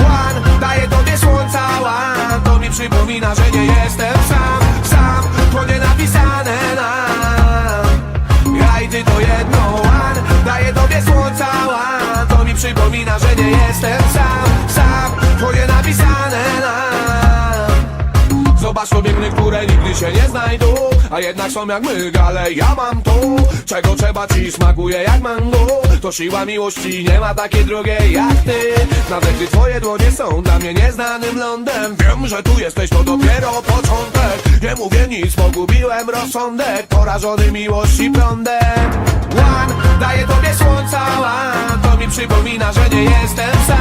One daje tobie słońca, one To mi przypomina, że nie jestem sam Sam, to nie napisane nam. Ja i ty to jedno, one Daje tobie słońca, one To mi przypomina, że nie jestem sam Sam, to nie napisane nam Zobacz to biegny, które nigdy się nie znajdą. A jednak są jak my, ale ja mam tu Czego trzeba ci smakuje jak mango. To siła miłości, nie ma takiej drugiej jak ty. Nawet gdy twoje dłonie są dla mnie nieznanym lądem. Wiem, że tu jesteś, to dopiero początek. Nie mówię nic, pogubiłem rozsądek. Porażony miłości prądem. One, daję tobie słońca, one To mi przypomina, że nie jestem Sam,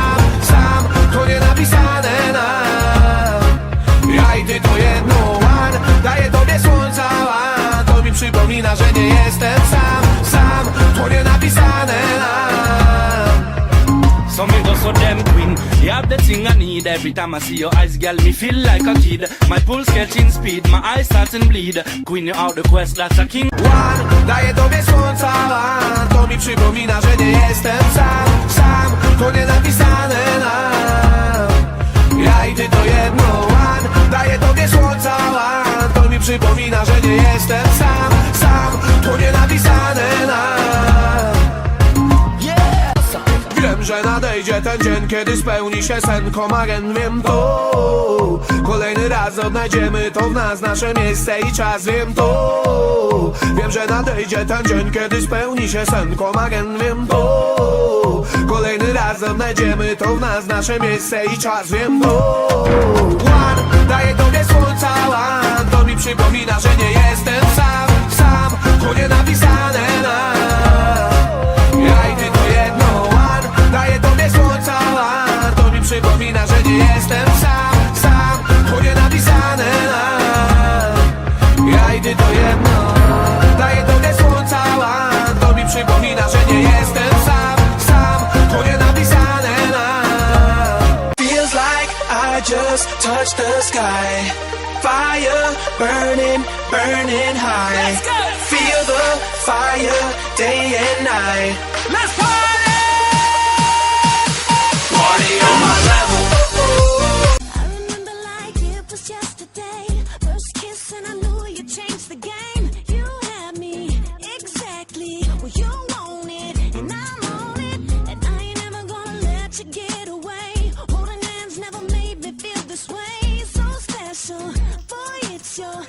So damn queen. You have the thing I need Every time I see your eyes girl. Me feel like a kid. My pulse catching speed My eyes starting bleed. Queen you out the quest that's a king. One, daję tobie słońca. One To mi przypomina, że nie jestem sam Sam, to nie napisane nam Ja i ty to jedno. One Daję tobie słońca. One To mi przypomina, że nie jestem sam Sam, to nie napisane że nadejdzie ten dzień, kiedy spełni się sen komagen, wiem to. Kolejny raz odnajdziemy to w nas, nasze miejsce i czas, wiem to. Wiem, że nadejdzie ten dzień, kiedy spełni się sen komagen, wiem to. Kolejny raz odnajdziemy to w nas, nasze miejsce i czas, wiem to. One, daję tobie słońca, one To mi przypomina, że nie jestem just touch the sky. Fire burning, burning high. Let's go. Feel the fire day and night. Let's party! Party on my level. I remember like it was just. 쇼